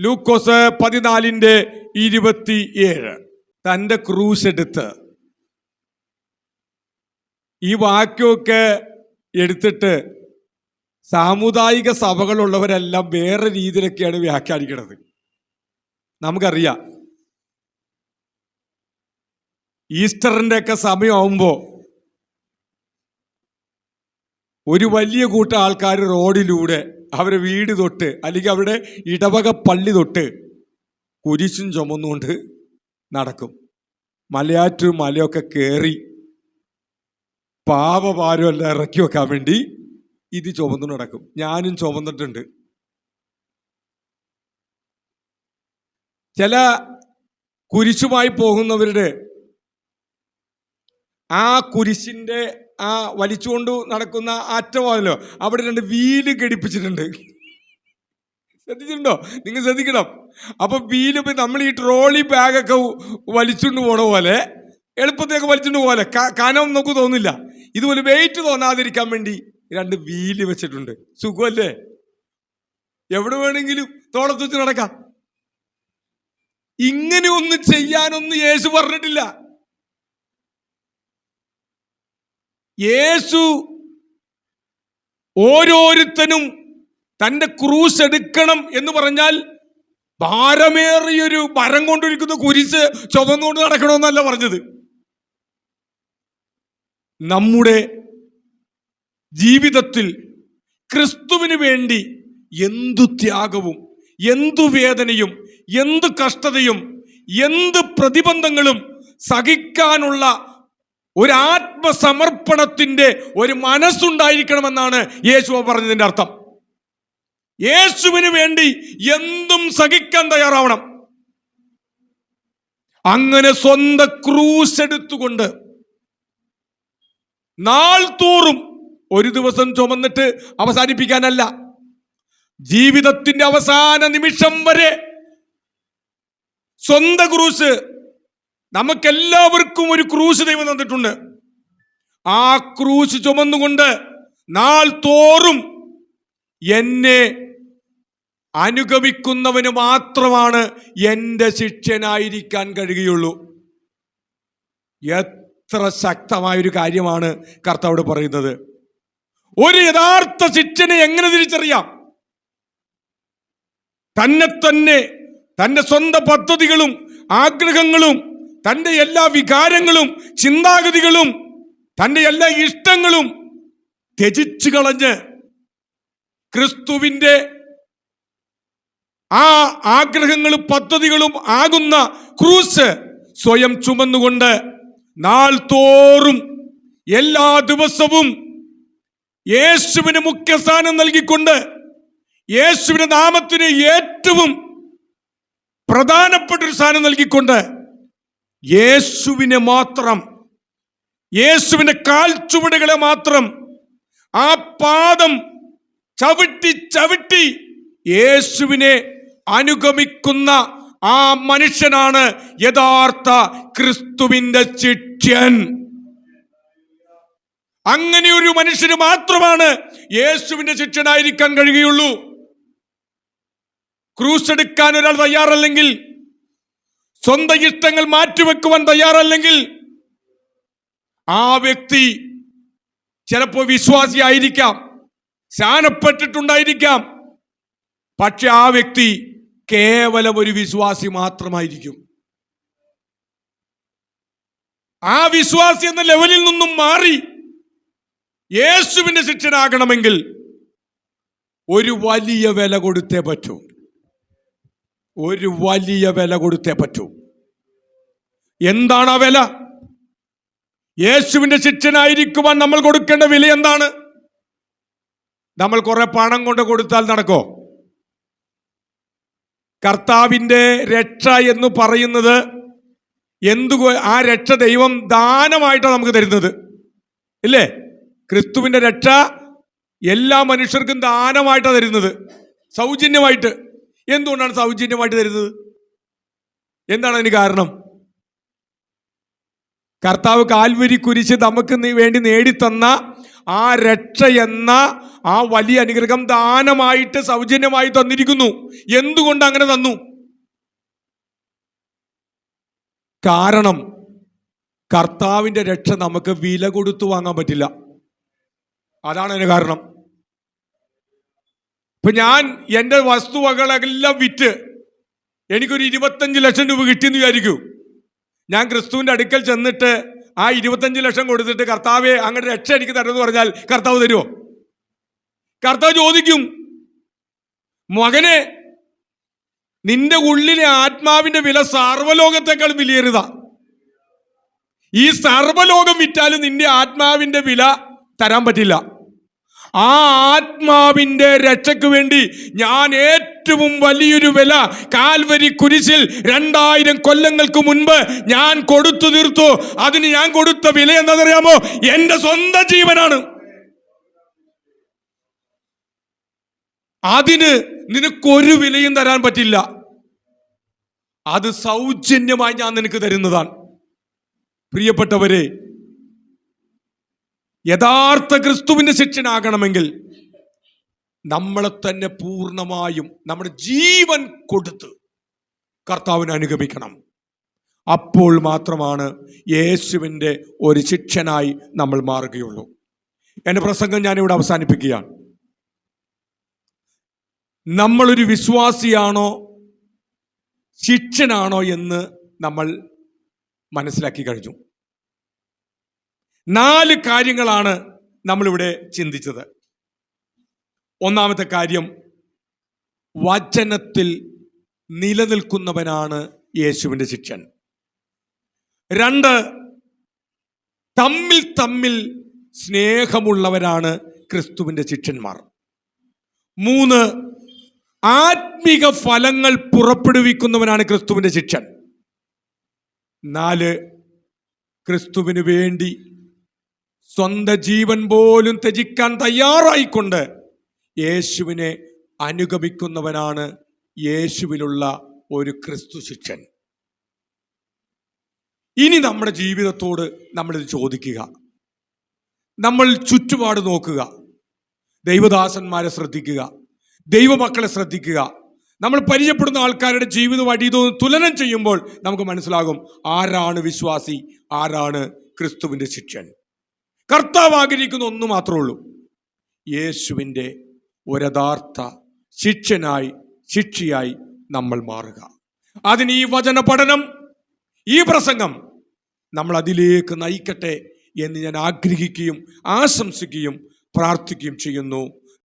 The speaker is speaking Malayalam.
ലൂക്കോസ് പതിനാലിന്റെ ഇരുപത്തിയേഴ്. തന്റെ ക്രൂശ് എടുത്ത് ഈ വാക്യമൊക്കെ എടുത്തിട്ട് സാമുദായിക സഭകളുള്ളവരെല്ലാം വേറെ രീതിയിലൊക്കെയാണ് വ്യാഖ്യാനിക്കുന്നത് നമുക്കറിയാം. ഈസ്റ്ററിന്റെ ഒക്കെ സമയമാകുമ്പോൾ ഒരു വലിയ കൂട്ടം ആൾക്കാർ റോഡിലൂടെ അവരെ വീട് തൊട്ട് അല്ലെങ്കിൽ അവരുടെ ഇടവക പള്ളി തൊട്ട് കുരിശും ചുമന്നുകൊണ്ട് നടക്കും. മലയാറ്റും മലയൊക്കെ കയറി പാപഭാരമെല്ലാം ഇറക്കി വെക്കാൻ വേണ്ടി ഇത് ചുമന്നു നടക്കും. ഞാനും ചുമന്നിട്ടുണ്ട്. ചില കുരിശുമായി പോകുന്നവരുടെ ആ കുരിശിന്റെ ആ വലിച്ചുകൊണ്ട് നടക്കുന്ന അറ്റമാണല്ലോ അവിടെ രണ്ട് വീൽ ഘടിപ്പിച്ചിട്ടുണ്ട്. ശ്രദ്ധിച്ചിട്ടുണ്ടോ? നിങ്ങൾ ശ്രദ്ധിക്കണം. അപ്പൊ വീൽ ഇപ്പൊ നമ്മൾ ഈ ട്രോളി ബാഗൊക്കെ വലിച്ചുകൊണ്ട് പോണ പോലെ എളുപ്പത്തേക്ക് വലിച്ചുകൊണ്ട് പോലെ കാനം നമുക്ക് തോന്നില്ല. ഇതുപോലെ വെയിറ്റ് തോന്നാതിരിക്കാൻ വേണ്ടി രണ്ട് വീൽ വെച്ചിട്ടുണ്ട്. സുഖമല്ലേ എവിടെ വേണമെങ്കിലും തോളത്ത് നടക്കാം. ഇങ്ങനെ ഒന്നും ചെയ്യാനൊന്നും യേശു പറഞ്ഞിട്ടില്ല. യേശു ഓരോരുത്തനും തന്റെ ക്രൂസ് എടുക്കണം എന്ന് പറഞ്ഞാൽ ഭാരമേറിയൊരു മരം കൊണ്ടിരിക്കുന്ന കുരിശ് ചുമന്നുകൊണ്ട് നടക്കണമെന്നല്ല പറഞ്ഞത്. നമ്മുടെ ജീവിതത്തിൽ ക്രിസ്തുവിന് വേണ്ടി എന്തു ത്യാഗവും എന്തു വേദനയും എന്ത് കഷ്ടതയും എന്ത് പ്രതിബന്ധങ്ങളും സഹിക്കാനുള്ള ഒരു ആത്മസമർപ്പണത്തിന്റെ ഒരു മനസ്സുണ്ടായിരിക്കണമെന്നാണ് യേശു പറഞ്ഞതിന്റെ അർത്ഥം. യേശുവിന് വേണ്ടി എന്തും സഹിക്കാൻ തയ്യാറാവണം. അങ്ങനെ സ്വന്തം ക്രൂസ് എടുത്തുകൊണ്ട് നാൾ തോറും ഒരു ദിവസം ചുമന്നിട്ട് അവസാനിപ്പിക്കാനല്ല. ജീവിതത്തിന്റെ അവസാന നിമിഷം വരെ സ്വന്തം ക്രൂസ് നമുക്കെല്ലാവർക്കും ഒരു ക്രൂശ് ദൈവം തന്നിട്ടുണ്ട്. ആ ക്രൂശ് ചുമന്നുകൊണ്ട് നാൾ തോറും എന്നെ അനുഗമിക്കുന്നവന് മാത്രമാണ് എന്റെ ശിഷ്യനായിരിക്കാൻ കഴിയുകയുള്ളൂ. എത്ര ശക്തമായൊരു കാര്യമാണ് കർത്താവോട് പറയുന്നത്. ഒരു യഥാർത്ഥ ശിക്ഷനെ എങ്ങനെ തിരിച്ചറിയാം? തന്നെ തന്നെ തന്റെ സ്വന്തം പദ്ധതികളും ആഗ്രഹങ്ങളും തന്റെ എല്ലാ വികാരങ്ങളും ചിന്താഗതികളും തന്റെ എല്ലാ ഇഷ്ടങ്ങളും ത്യജിച്ചു കളഞ്ഞ് ക്രിസ്തുവിന്റെ ആ ആഗ്രഹങ്ങളും പദ്ധതികളും ആകുന്ന ക്രൂസ് സ്വയം ചുമന്നുകൊണ്ട് നാൾ തോറും എല്ലാ ദിവസവും യേശുവിന് മുഖ്യസ്ഥാനം നൽകിക്കൊണ്ട് യേശുവിന്റെ നാമത്തിന് ഏറ്റവും പ്രധാനപ്പെട്ട ഒരു സ്ഥാനം നൽകിക്കൊണ്ട് യേശുവിനെ മാത്രം യേശുവിന്റെ കാൽച്ചുവടുകളെ മാത്രം ആ പാദം ചവിട്ടി ചവിട്ടി യേശുവിനെ അനുഗമിക്കുന്ന ആ മനുഷ്യനാണ് യഥാർത്ഥ ക്രിസ്തുവിന്റെ ശിഷ്യൻ. അങ്ങനെ ഒരു മനുഷ്യന് മാത്രമാണ് യേശുവിന്റെ ശിക്ഷനായിരിക്കാൻ കഴിയുകയുള്ളൂ ക്രൂസ് എടുക്കാൻ ഒരാൾ തയ്യാറല്ലെങ്കിൽ സ്വന്തം ഇഷ്ടങ്ങൾ മാറ്റിവെക്കുവാൻ തയ്യാറല്ലെങ്കിൽ ആ വ്യക്തി ചിലപ്പോൾ വിശ്വാസിയായിരിക്കാം ശാനപ്പെട്ടിട്ടുണ്ടായിരിക്കാം. പക്ഷെ ആ വ്യക്തി കേവലം ഒരു വിശ്വാസി മാത്രമായിരിക്കും. ആ വിശ്വാസി എന്ന ലെവലിൽ നിന്നും മാറി യേശുവിന്റെ ശിക്ഷനാകണമെങ്കിൽ ഒരു വലിയ വില കൊടുത്തേ പറ്റൂ. ഒരു വലിയ വില കൊടുത്തേ പറ്റൂ. എന്താണ് ആ വില? യേശുവിന്റെ ശിക്ഷനായിരിക്കുവാൻ നമ്മൾ കൊടുക്കേണ്ട വില എന്താണ്? നമ്മൾ കുറെ പണം കൊണ്ട് കൊടുത്താൽ നടക്കോ? കർത്താവിന്റെ രക്ഷ എന്ന് പറയുന്നത് എന്തു ആ രക്ഷ ദൈവം ദാനമായിട്ടാണ് നമുക്ക് തരുന്നത്. ഇല്ലേ? ക്രിസ്തുവിന്റെ രക്ഷ എല്ലാ മനുഷ്യർക്കും ദാനമായിട്ടാണ് തരുന്നത്. സൗജന്യമായിട്ട്. എന്തുകൊണ്ടാണ് സൗജന്യമായിട്ട് തരുന്നത്? എന്താണ് അതിന് കാരണം? കർത്താവ് കാൽവരി കുരിശ് നമുക്ക് വേണ്ടി നേടിത്തന്ന ആ രക്ഷ എന്ന ആ വലിയ അനുഗ്രഹം ദാനമായിട്ട് സൗജന്യമായി തന്നിരിക്കുന്നു. എന്തുകൊണ്ട് അങ്ങനെ തന്നു? കാരണം കർത്താവിന്റെ രക്ഷ നമുക്ക് വില കൊടുത്തു വാങ്ങാൻ പറ്റില്ല. അതാണ് അതിന് കാരണം. ഇപ്പൊ ഞാൻ എന്റെ വസ്തുവകളെല്ലാം വിറ്റ് എനിക്കൊരു ഇരുപത്തഞ്ച് ലക്ഷം രൂപ കിട്ടിയെന്ന് വിചാരിക്കൂ. ഞാൻ ക്രിസ്തുവിന്റെ അടുക്കൽ ചെന്നിട്ട് ആ ഇരുപത്തഞ്ച് ലക്ഷം കൊടുത്തിട്ട് കർത്താവെ അങ്ങനെ രക്ഷ എനിക്ക് തരുമെന്ന് പറഞ്ഞാൽ കർത്താവ് തരുമോ കർത്താവ് ചോദിക്കും മകനെ നിന്റെ ഉള്ളിലെ ആത്മാവിന്റെ വില സർവലോകത്തെക്കാൾ വിലയേറിയതാ. ഈ സർവലോകം വിറ്റാലും നിന്റെ ആത്മാവിന്റെ വില തരാൻ പറ്റില്ല. ആ ആത്മാവിന്റെ രക്ഷയ്ക്ക് വേണ്ടി ഞാൻ ഏറ്റവും വലിയൊരു വില കാൽവരി കുരിശിൽ രണ്ടായിരം കൊല്ലങ്ങൾക്ക് മുൻപ് ഞാൻ കൊടുത്തു തീർത്തു. അതിന് ഞാൻ കൊടുത്ത വില എന്താണെന്നറിയാമോ? എന്റെ സ്വന്തം ജീവനാണ്. അതിന് നിനക്കൊരു വിലയും തരാൻ പറ്റില്ല. അത് സൗജന്യമായി ഞാൻ നിനക്ക് തരുന്നതാണ്. പ്രിയപ്പെട്ടവരെ യഥാർത്ഥ ക്രിസ്തുവിന്റെ ശിക്ഷനാകണമെങ്കിൽ നമ്മളെ തന്നെ പൂർണമായും നമ്മുടെ ജീവൻ കൊടുത്ത് കർത്താവിനെ അനുഗമിക്കണം. അപ്പോൾ മാത്രമാണ് യേശുവിന്റെ ഒരു ശിക്ഷനായി നമ്മൾ മാറുകയുള്ളൂ. എന്റെ പ്രസംഗം ഞാനിവിടെ അവസാനിപ്പിക്കുകയാണ്. നമ്മളൊരു വിശ്വാസിയാണോ ശിക്ഷനാണോ എന്ന് നമ്മൾ മനസ്സിലാക്കി കഴിഞ്ഞു. നാല് കാര്യങ്ങളാണ് നമ്മളിവിടെ ചിന്തിച്ചത്. ഒന്നാമത്തെ കാര്യം വചനത്തിൽ നിലനിൽക്കുന്നവനാണ് യേശുവിന്റെ ശിക്ഷൻ രണ്ട് തമ്മിൽ തമ്മിൽ സ്നേഹമുള്ളവരാണ് ക്രിസ്തുവിന്റെ ശിക്ഷന്മാർ മൂന്ന് ആത്മിക ഫലങ്ങൾ പുറപ്പെടുവിക്കുന്നവനാണ് ക്രിസ്തുവിന്റെ ശിക്ഷൻ നാല് ക്രിസ്തുവിന് വേണ്ടി സ്വന്തം ജീവൻ പോലും ത്യജിക്കാൻ തയ്യാറായിക്കൊണ്ട് യേശുവിനെ അനുഗമിക്കുന്നവനാണ് യേശുവിലുള്ള ഒരു ക്രിസ്തു ശിക്ഷൻ ഇനി നമ്മുടെ ജീവിതത്തോട് നമ്മളിത് ചോദിക്കുക. നമ്മൾ ചുറ്റുപാട് നോക്കുക. ദൈവദാസന്മാരെ ശ്രദ്ധിക്കുക. ദൈവമക്കളെ ശ്രദ്ധിക്കുക. നമ്മൾ പരിചയപ്പെടുന്ന ആൾക്കാരുടെ ജീവിതം അടിയതവും തുലനം ചെയ്യുമ്പോൾ നമുക്ക് മനസ്സിലാകും ആരാണ് വിശ്വാസി ആരാണ് ക്രിസ്തുവിന്റെ ശിക്ഷൻ കർത്താവ് ആഗ്രഹിക്കുന്ന ഒന്ന് മാത്രമേ ഉള്ളൂ. യേശുവിന്റെ ഒരഥാർത്ഥ ശിക്ഷനായി ശിക്ഷയായി നമ്മൾ മാറുക. അതിന് ഈ വചന പഠനം ഈ പ്രസംഗം നമ്മൾ അതിലേക്ക് നയിക്കട്ടെ എന്ന് ഞാൻ ആഗ്രഹിക്കുകയും ആശംസിക്കുകയും പ്രാർത്ഥിക്കുകയും ചെയ്യുന്നു.